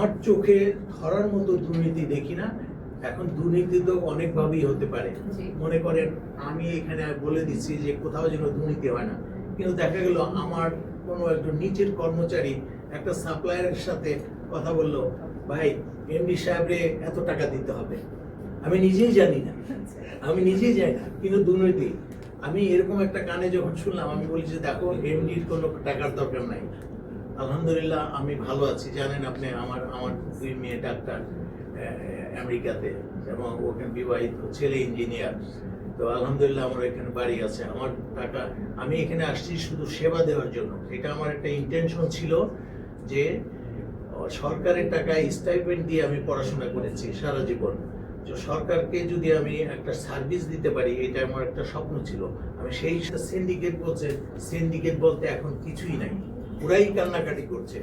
আমার চোখে ধরার মতো দুর্নীতি দেখি না। এখন দুর্নীতি তো অনেকভাবেই হতে পারে। মনে করেন আমি এখানে বলে দিচ্ছি যে কোথাও যেন দুর্নীতি হয় না। কিন্তু দেখা গেল আমার কোনো একজন নিচের কর্মচারী একটা সাপ্লায়ারের সাথে কথা বলল ভাই এমডি সাহেবরে এত টাকা দিতে হবে। আমি নিজেই জানি না। আমি নিজেই জানি না কিন্তু দুর্নীতি। আমি এরকম একটা কানে যখন শুনলাম আমি বলি যে দেখো এমডির কোনো টাকার দরকার নাই। আলহামদুলিল্লাহ, আমি ভালো আছি। জানেন আপনি, আমার আমার দুই মেয়ে ডাক্তার আমেরিকাতে, এবং ওখানে বিবাহিত ছেলে ইঞ্জিনিয়ার। তো আলহামদুলিল্লাহ, আমার এখানে বাড়ি আছে। আমার টাকা, আমি এখানে আসছি শুধু সেবা দেওয়ার জন্য। এটা আমার একটা ইন্টেনশন ছিল যে সরকারের টাকায় স্টাইপেন্ড দিয়ে আমি পড়াশোনা করেছি সারা জীবন। তো সরকারকে যদি আমি একটা সার্ভিস দিতে পারি, এটা আমার একটা স্বপ্ন ছিল। আমি সেই সিন্ডিকেট বলছে সিন্ডিকেট বলতে এখন কিছুই নাই। ওরাই কান্নাকাটি করছে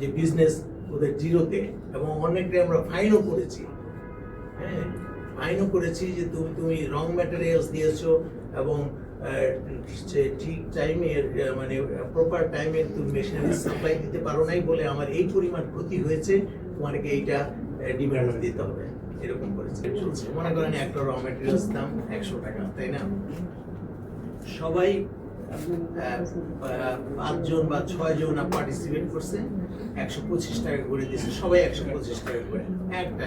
যে বিজনেস ওদের জিরোতে এবং অনেকটা আমরা ফাইনও করেছি। হ্যাঁ ফাইনও করেছি যে তুমি তুমি রং ম্যাটেরিয়ালস দিয়েছ এবং ঠিক টাইমে মানে প্রপার টাইমে তুমি মেশিনারি সাপ্লাই দিতে পারো নাই বলে আমার এই পরিমাণ ক্ষতি হয়েছে, তোমাকে এইটা ডিমান্ড দিতে হবে। এরকম করেছে। চলছে মনে করেন একটা র ম্যাটেরিয়ালস দাম একশো টাকা, তাই না? সবাই পাঁচজন বা ছয় জন পার্টিসিপেট করছে, একশো পঁচিশ টাকা করে দিয়েছে, সবাই একশো পঁচিশ টাকা করে। একটা,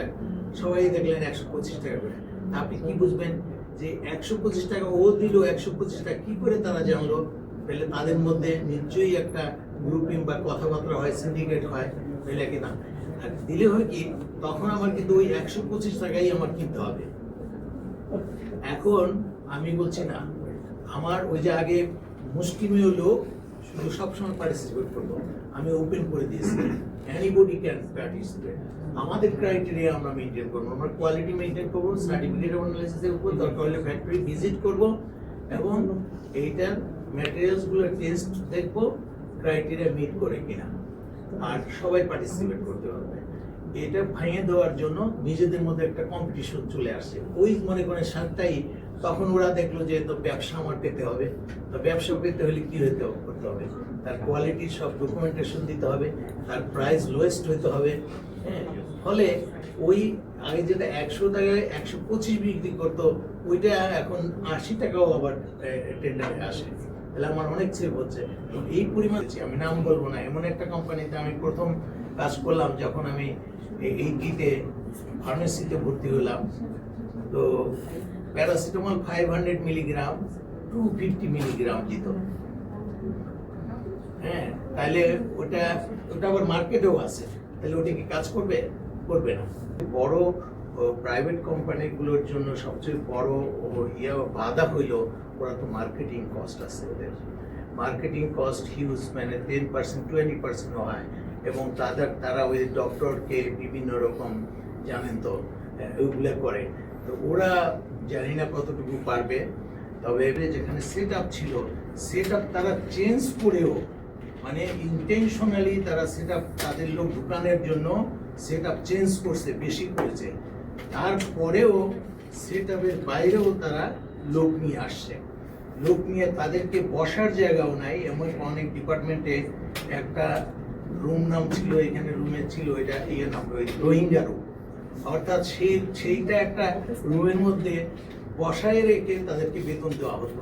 সবাই দেখলেন একশো পঁচিশ টাকা করে। আপনি কি বুঝবেন যে একশো পঁচিশ টাকা ও দিল, একশো পঁচিশ টাকা কি করে তারা জানলো? তাহলে তাদের মধ্যে নিশ্চয়ই একটা গ্রুপিং বা কথাবার্তা হয় সিন্ডিকেট হয়, তাহলে কি না? আর দিলে হয় কি, তখন আমার কিন্তু ওই একশো পঁচিশ টাকাই আমার কিনতে হবে। এখন আমি বলছি না, আমার ওই যে আগে মুষ্টিমেয় লোক শুধু সবসময় পার্টিসিপেট করব আমি ওপেন করে দিয়েছি। এনিবডি ক্যান পার্টিসিপেট আমাদের ক্রাইটেরিয়া আমরা মেনটেন করব। আমরা কোয়ালিটি মেনটেন করব সার্টিফিকেট অফ অ্যানালাইসিসের উপর, দরকার হলে ফ্যাক্টরি ভিজিট করব এবং এইটার ম্যাটেরিয়ালসগুলোর টেস্ট দেখব ক্রাইটেরিয়া মিট করে কিনা। আর সবাই পার্টিসিপেট করতে পারবে। এটা ভেঙে দেওয়ার জন্য নিজেদের মধ্যে একটা কম্পিটিশন চলে আসে। ওই মনে করে সাতটাই তখন ওরা দেখল যে তো ব্যবসা আমার পেতে হবে। তো ব্যবসা পেতে হলে কি হতে করতে হবে? তার কোয়ালিটির সব ডকুমেন্টেশন দিতে হবে, তার প্রাইস লোয়েস্ট হতে হবে হ্যাঁ? ফলে ওই আগে যেটা একশো টাকায় একশো পঁচিশ বিক্রি করতো, ওইটা এখন আশি টাকাও আবার টেন্ডারে আসে। তাহলে আমার অনেক সেভ হচ্ছে। এই পরিমাণ আমি নাম বলব না। এমন একটা কোম্পানিতে আমি প্রথম কাজ করলাম, যখন আমি এই- দিতে ফার্মেসিতে ভর্তি হলাম। তো paracetamol five hundred milligram two fifty milligram দিত হ্যাঁ তাহলে ওটা ওটা আবার মার্কেটেও আছে। তাহলে ওটা কি কাজ করবে? করবে না। বড় প্রাইভেট কোম্পানিগুলোর জন্য সবচেয়ে বড় ইয়ে বাধা হইল, ওরা তো মার্কেটিং কস্ট আছে ওদের। মার্কেটিং কস্ট হিউজ মানে টেন পার্সেন্ট টোয়েন্টি পার্সেন্ট হয়। এবং তাদের, তারা ওই ডক্টরকে বিভিন্ন রকম জানেন তো ওইগুলো করে। তো ওরা জানি না কতটুকু পারবে, তবে যেখানে সেট আপ ছিল সেট আপ তারা চেঞ্জ করেও মানে ইন্টেনশনালি তারা সেট আপ তাদের লোক ঢুকানোর জন্য সেট আপ চেঞ্জ করছে, বেশি করেছে। তারপরেও সেট আপের বাইরেও তারা লোক নিয়ে আসছে। লোক নিয়ে তাদেরকে বসার জায়গাও নাই, এমন অনেক ডিপার্টমেন্টে একটা রুম নাম ছিল, এখানে রুমে ছিল, এটা ইয়ে নাম রোহিঙ্গা রুম অর্থাৎ সেই সেইটা একটা রুমের মধ্যে বসায় রেখে তাদেরকে বেতন দেওয়া হতো।